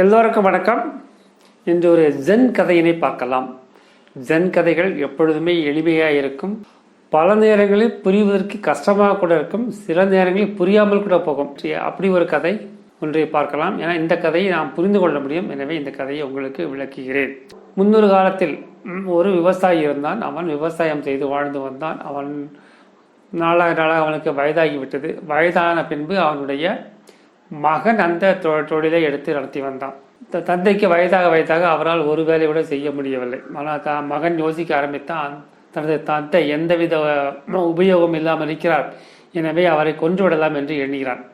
எல்லோருக்கும் வணக்கம். இன்று ஒரு ஜென் கதையினை பார்க்கலாம். ஜென் கதைகள் எப்பொழுதுமே எளிமையாக இருக்கும். பல நேரங்களில் புரிவதற்கு கஷ்டமாக கூட இருக்கும். சில நேரங்களில் புரியாமல் கூட போகும். அப்படி ஒரு கதை ஒன்றை பார்க்கலாம். ஏன்னா இந்த கதையை நாம் புரிந்து கொள்ள முடியும். எனவே இந்த கதையை உங்களுக்கு விளக்குகிறேன். முன்னொரு காலத்தில் ஒரு விவசாயி இருந்தான். அவன் விவசாயம் செய்து வாழ்ந்து வந்தான். அவன் நாளாக நாளாக அவனுக்கு வயதாகிவிட்டது வயதான பின்பு அவனுடைய மகன் அந்த தொ- தொழிலை எடுத்து நடத்தி வந்தான். த- தந்தைக்கு வயதாக வயதாக அவரால் ஒரு வேலையோட கூட செய்ய முடியவில்லை. ஆனால் தான் மகன் யோசிக்க ஆரம்பித்தான். தனது தந்தை எந்தவித உபயோகம் இல்லாமல் இருக்கிறார் எனவே அவரை கொன்று விடலாம் என்று எண்ணுகிறான்.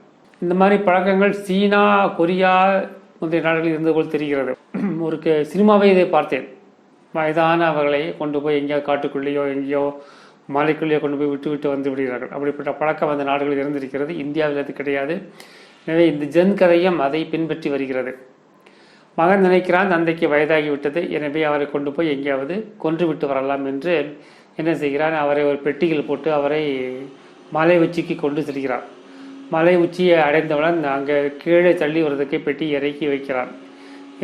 இந்த மாதிரி பழக்கங்கள் சீனா கொரியா முந்தைய நாடுகளில் இருந்து போல் தெரிகிறது. ஒரு சினிமாவை இதை பார்த்தேன். வயதான அவர்களை கொண்டு போய் எங்கேயோ காட்டுக்குள்ளேயோ எங்கேயோ மலைக்குள்ளேயோ கொண்டு போய் விட்டு விட்டு வந்து விடுகிறார்கள். அப்படிப்பட்ட பழக்கம் அந்த நாடுகளில் இருந்திருக்கிறது. இந்தியாவில் அது கிடையாது. எனவே இந்த ஜென் கதையும் அதை பின்பற்றி வருகிறது. மகன் நினைக்கிறான் தந்தைக்கு வயதாகிவிட்டது. எனவே அவரை கொண்டு போய் எங்கேயாவது கொன்று விட்டு வரலாம் என்று என்ன செய்கிறான்? அவரை ஒரு பெட்டியில் போட்டு அவரை மலை உச்சிக்கு கொண்டு செல்கிறான். மலை உச்சியை அடைந்தவுடன் அங்கே கீழே தள்ளி வருவதற்கு பெட்டி இறக்கி வைக்கிறான்.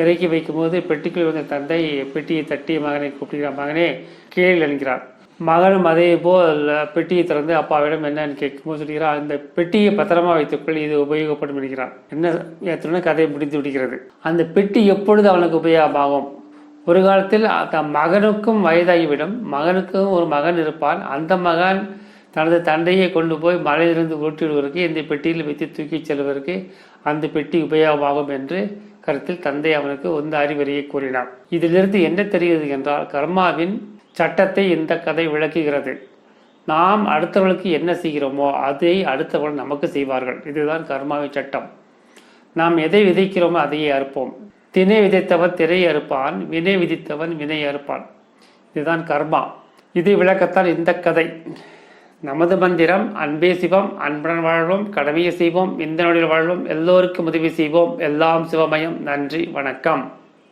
இறக்கி வைக்கும்போது பெட்டிக்குள் வந்த தந்தை பெட்டியை தட்டி மகனை கூப்பிடுகிறான். மகனே கீழே என்கிறார் மகனும் அதே போல் பெட்டியை திறந்து அப்பாவிடம் என்னன்னு கேட்கும்போது சொல்கிறான் அந்த பெட்டியை பத்திரமா வைத்துக்கொள் இது உபயோகப்படும் என்கிறான் என்ன ஏற்றுன கதை முடிந்து விடுகிறது. அந்த பெட்டி எப்பொழுது அவனுக்கு உபயோகமாகும்? ஒரு காலத்தில் தன் மகனுக்கும் வயதாகிவிடும். மகனுக்கும் ஒரு மகன் இருப்பான். அந்த மகன் தனது தந்தையை கொண்டு போய் மலையிலிருந்து உருட்டிடுவதற்கு இந்த பெட்டியில் வைத்து தூக்கிச் செல்வதற்கு அந்த பெட்டி உபயோகமாகும் என்று கருத்தில் தந்தை அவனுக்கு வந்து அறிவுரையை கூறினார். இதிலிருந்து என்ன தெரிகிறது என்றால் கர்மாவின் சட்டத்தை இந்த கதை விளக்குகிறது. நாம் அடுத்தவர்களுக்கு என்ன செய்கிறோமோ அதை அடுத்தவர்கள் நமக்கு செய்வார்கள். இதுதான் கர்மாவின் சட்டம். நாம் எதை விதைக்கிறோமோ அதையே அறுப்போம். தினை விதைத்தவன் திரை அறுப்பான் வினை விதித்தவன் வினை அறுப்பான். இதுதான் கர்மா. இது விளக்கத்தான் இந்த கதை. நமது மந்திரம் அன்பே சிவம் அன்புடன் வாழ்வோம் கடமையை செய்வோம் இந்த நொடியில் வாழ்வோம் எல்லோருக்கும் உதவி செய்வோம். எல்லாம் சிவமயம். நன்றி வணக்கம்.